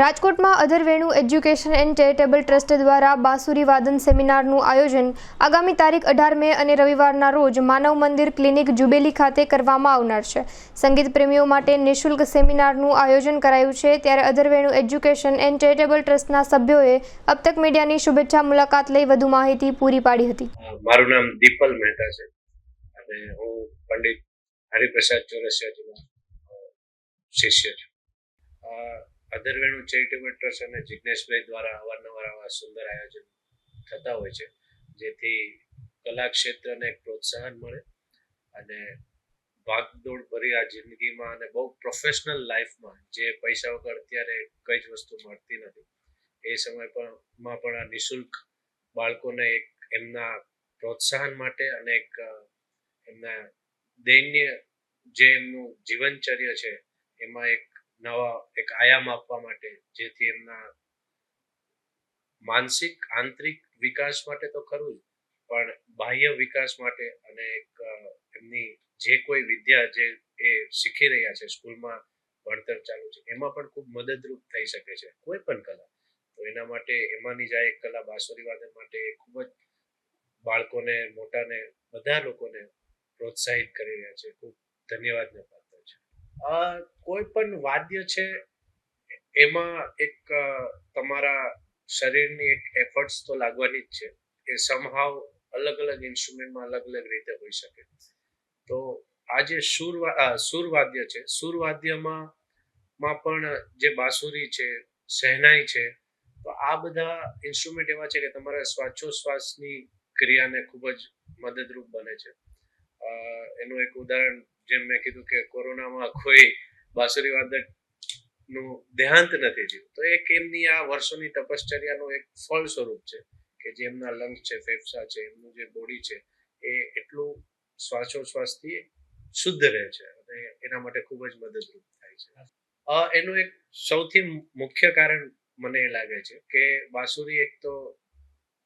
રાજકોટમાં Adharvenu education and charitable trust દ્વારા બાંસુરી વાદન સેમિનારનું આયોજન આગામી તારીખ અઢાર મે અને રવિવારના રોજ માનવ મંદિર ક્લિનિક જુબેલી ખાતે કરવામાં આવનાર છે. સંગીત પ્રેમીઓ માટે નિઃશુલ્ક સેમિનારનું આયોજન કરાયું છે. ત્યારે અધરવેણુ એજ્યુકેશન એન્ડ ચેરિટેબલ ટ્રસ્ટના સભ્યોએ અબતક મીડિયાની શુભેચ્છા મુલાકાત લઈ વધુ માહિતી પૂરી પાડી હતી. મારું નામ દીપલ મહેતા છે. અને હું પંડિત હરિપ્રસાદ ચોરસિયાજીનો શિષ્ય છું. અધરવેણુ ચેરિટેબલ ટ્રસ્ટ અને જિજ્ઞેશભાઈ દ્વારા અવારનવાર આવા સુંદર આયોજન થતા હોય છે, જેથી કલા ક્ષેત્રને એક પ્રોત્સાહન મળે અને ભાગદોડ ભરી આ જિંદગીમાં અને બહુ પ્રોફેશનલ લાઈફમાં જે પૈસા વગર અત્યારે કઈ જ વસ્તુ મળતી નથી, એ સમય પણ, માં પણ આ નિઃશુલ્ક બાળકોને એક એમના પ્રોત્સાહન માટે અને એક એમના દૈન્ય જે એમનું જીવનચર્ય છે, એમાં એક નવા એક આયામ આપવા માટે જેથી એમના માનસિક આંતરિક વિકાસ માટે તો ખરું પણ બાહ્ય વિકાસ માટે અને એક એમની જે કોઈ વિદ્યા જે એ શીખી રહ્યા છે સ્કૂલમાં ભણતર ચાલુ છે એમાં પણ ખૂબ મદદરૂપ થઈ શકે છે કોઈ પણ કલા. તો એના માટે એમાંની જ આ એક કલા બાંસુરી વાદન માટે ખૂબ જ બાળકોને મોટાને બધા લોકોને પ્રોત્સાહિત કરી રહ્યા છે. ખૂબ છે અ, કોઈ પણ વાદ્ય છે, એમાં એક તમારા શરીરની એક એફર્ટ્સ તો લાગવાની જ છે. એ સમહાવ અલગ અલગ ઇન્સ્ટ્રુમેન્ટમાં અલગ અલગ રીતે હોઈ શકે. તો આ જે સુર સુર વાદ્ય છે, સુર વાદ્યમાં, માં પણ જે બાંસુરી છે, શહેનાઈ છે, તો આ બધા ઇન્સ્ટ્રુમેન્ટ એવા છે કે તમારા શ્વાસોશ્વાસની ક્રિયાને ખૂબ જ મદદરૂપ બને છે. એનું એક ઉદાહરણ જેમ મેં કીધું કે કોરોનામાં કોઈ બાંસુરી નું દેહાંત નથી થયું. તો એક એમની આ વર્ષોની તપશ્ચર્યાનું એક ફળ સ્વરૂપ છે કે જે એમના લંગ્સ છે, ફેફસા છે, એમનું જે બોડી છે, એ એટલું શ્વાસોશ્વાસથી શુદ્ધ રહે છે અને એના માટે ખૂબ જ મદદરૂપ થાય છે. એનું એક સૌથી મુખ્ય કારણ મને એ લાગે છે કે બાંસુરી એક તો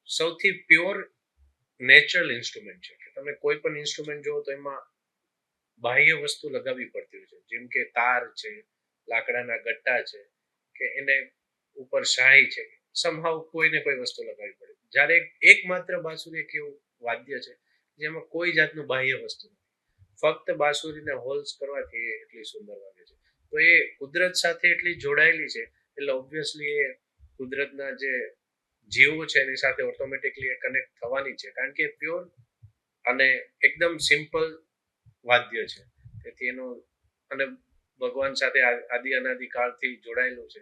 સૌથી પ્યોર નેચરલ ઇન્સ્ટ્રુમેન્ટ છે. કે તમે કોઈ પણ ઇન્સ્ટ્રુમેન્ટ જુઓ તો એમાં બાહ્ય વસ્તુ લગાવવી પડતી હોય છે. જેમ કે તાર છે, લાકડાના ગટ્ટા છે, કે એને ઉપર શાહી છે સમહાવ કોઈને કોઈ વસ્તુ લગાવવી પડે. જ્યારે એકમાત્ર બાંસુરી એક એવું વાદ્ય છે, જેમાં કોઈ જાતનું બાહ્ય વસ્તુ નથી. ફક્ત બાંસુરીને હોલ્સ કરવાથી એ એટલી સુંદર વાગે છે. તો એ કુદરત સાથે એટલી જોડાયેલી છે, એટલે ઓબ્વિયસલી એ કુદરતના જે જીવો છે, એની સાથે ઓટોમેટિકલી કનેક્ટ થવાની છે. કારણ કે પ્યોર અને એકદમ સિમ્પલ વાદ્ય છે. તેથી એનો અને ભગવાન સાથે આદિ અનાદિ કાળથી જોડાયેલું છે.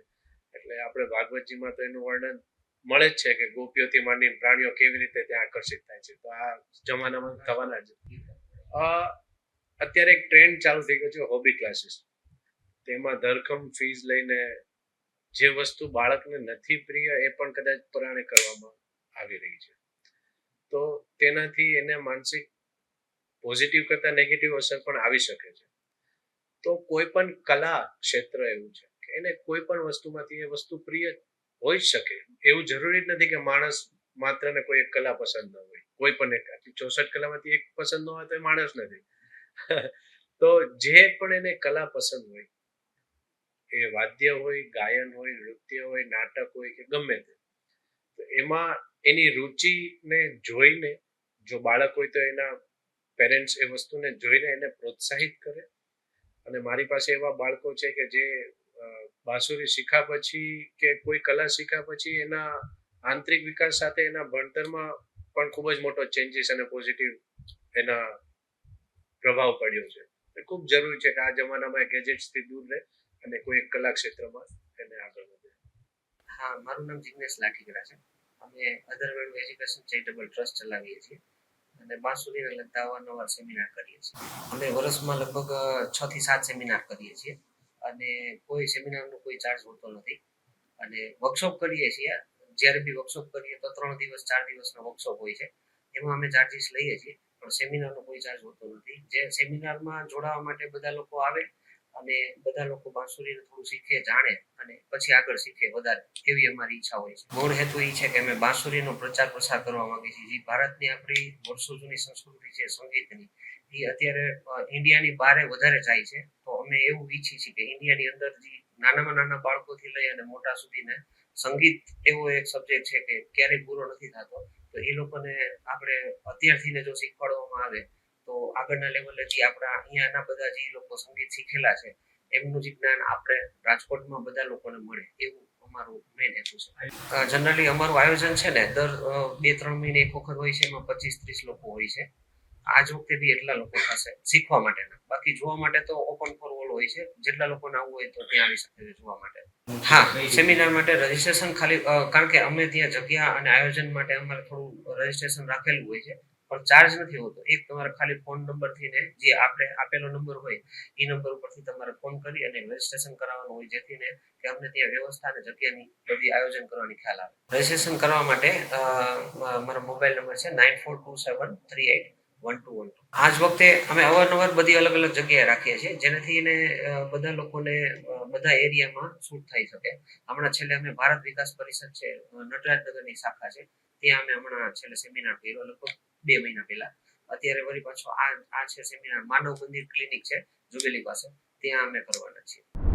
એટલે આપણે ભાગવતજીમાં તો એનું વર્ણન મળે જ છે કે ગોપીઓથી માંડીને પ્રાણીઓ કેવી રીતે ત્યાં આકર્ષિત થાય છે. તો આ જમાનામાં થવાના અ, અત્યારે એક ટ્રેન્ડ ચાલુ થઈ ગયો છે હોબી ક્લાસીસ તેમાં ધરખમ ફીસ લઈને જે વસ્તુ બાળકને નથી પ્રિય એ પણ કદાચ પરાણે કરવામાં આવી રહી છે. તો તેનાથી એને માનસિક પોઝિટિવ કરતા નેગેટિવ અસર પણ આવી શકે છે. તો કોઈ પણ કલા ક્ષેત્ર એવું છે કે એને કોઈ પણ વસ્તુમાંથી એ વસ્તુ પ્રિય હોઈ શકે. એવું જરૂરી જ નથી કે માણસ માત્ર ને કોઈ એક કલા પસંદ ન હોય. કોઈ પણ એક ચોસઠ કલામાંથી એક પસંદ ન હોય તો એ માણસ નથી. તો જે પણ એને કલા પસંદ હોય, એ વાદ્ય હોય, ગાયન હોય, નૃત્ય હોય, નાટક હોય કે ગમે તો એમાં એની રુચિને જોઈને જો બાળક હોય તો એના પેરેન્ટ્સ એ વસ્તુને જોઈને એને પ્રોત્સાહિત કરે. અને મારી પાસે એવા બાળકો છે કે જે બાંસુરી શીખ્યા પછી કે કોઈ કલા શીખ્યા પછી એના આંતરિક વિકાસ સાથે એના ભણતરમાં પણ ખૂબ જ મોટો ચેન્જીસ અને પોઝિટિવ એના પ્રભાવ પડ્યો છે. એ ખૂબ જરૂરી છે કે આ જમાનામાં ગેજેટ્સથી દૂર રહે અને કોઈ એક કલા ક્ષેત્રમાં એને આગળ વધે. હા, મારું નામ જિગ્નેશ લાઠીગરા છે. અમે અધરવર્લ્ડ એજ્યુકેશન ચેરિટેબલ ટ્રસ્ટ ચલાવીએ છીએ. અને બાંસુરીને લગતા અવારનવાર સેમિનાર કરીએ છીએ. અમે વર્ષમાં લગભગ છ થી સાત સેમિનાર કરીએ છીએ. અને કોઈ સેમિનારનો કોઈ ચાર્જ હોતો નથી. અને વર્કશોપ કરીએ છીએ. જ્યારે બી વર્કશોપ કરીએ તો ત્રણ દિવસ, ચાર દિવસનો વર્કશોપ હોય છે. એમાં અમે ચાર્જીસ લઈએ છીએ. પણ સેમિનારનો કોઈ ચાર્જ હોતો નથી. જે સેમિનારમાં જોડાવા માટે બધા લોકો આવે અને બધા લોકો બાંસુરીને થોડું શીખે, જાણે અને પછી આગળ શીખે વધારે, એવી અમારી ઈચ્છા હોય છે. મૂળ હેતુ એ છે કે અમે બાંસુરીનો પ્રચાર પ્રસાર કરવા માંગીએ છીએ. જે ભારતની આપણી વર્ષો જૂની સંસ્કૃતિ છે, સંગીતની એ અત્યારે ઇન્ડિયાની બહારે વધારે જાય છે. તો અમે એવું ઈચ્છીએ છીએ કે ઇન્ડિયાની અંદર જે નાનામાં નાના બાળકોથી લઈ અને મોટા સુધીને સંગીત એવો એક સબ્જેક્ટ છે કે ક્યારેય પૂરો નથી થતો. તો એ લોકોને આપણે અત્યારથી જો શીખવાડવામાં આવે તો આગળના લેવલે જે આપણા અહીંયાના બધા જે લોકો સંગીત શીખેલા છે, એમનું જે જ્ઞાન આપણે રાજકોટમાં બધા લોકોને મળે, એવું અમારું મેઇન હેતુ છે. જનરલી અમારું આયોજન છે ને, દર બે ત્રણ મહિને એક વખત હોય છે, એમાં પચીસ ત્રીસ લોકો હોય છે. આજ વખતે બી એટલા લોકો થશે, શીખવા માટેના. બાકી જોવા માટે તો ઓપન ફોર ઓલ હોય છે. જેટલા લોકોને આવવું હોય તો ત્યાં આવી શકે છે જોવા માટે. હા સેમિનાર માટે રજીસ્ટ્રેશન ખાલી કારણ કે અમે ત્યાં જગ્યા અને આયોજન માટે અમારે થોડું રજીસ્ટ્રેશન રાખેલું હોય છે. પણ ચાર્જ નથી હોતો. એક તમારે ખાલી ફોન નંબરથી ને જે આપણે આપેલો નંબર હોય, એ નંબર ઉપરથી તમારે ફોન કરી અને રજીસ્ટ્રેશન કરાવવાનું હોય, જેથી ને કે અમને ત્યાં વ્યવસ્થા અને જગ્યાની બધી આયોજન કરવાની ખ્યાલ આવે. રજીસ્ટ્રેશન કરવા માટે મારો મોબાઈલ નંબર છે nine four two seven three eight one two one two આજ વખતે અમે અવારનવાર બધી અલગ અલગ જગ્યાએ રાખીએ છીએ, જેનાથી એને બધા લોકોને બધા એરિયામાં શૂટ થઈ શકે. હમણાં છેલ્લે અમે ભારત વિકાસ પરિષદ છે નટરાજનગરની શાખા છે, ત્યાં અમે હમણાં છેલ્લે સેમિનાર કર્યો લગભગ. બે મહિના પહેલા. અત્યારે વળી પાછો આ આ છે સેમિનાર. માનવ મંદિર ક્લિનિક છે, જુબેલી પાસે. ત્યાં અમે કરવાના છીએ.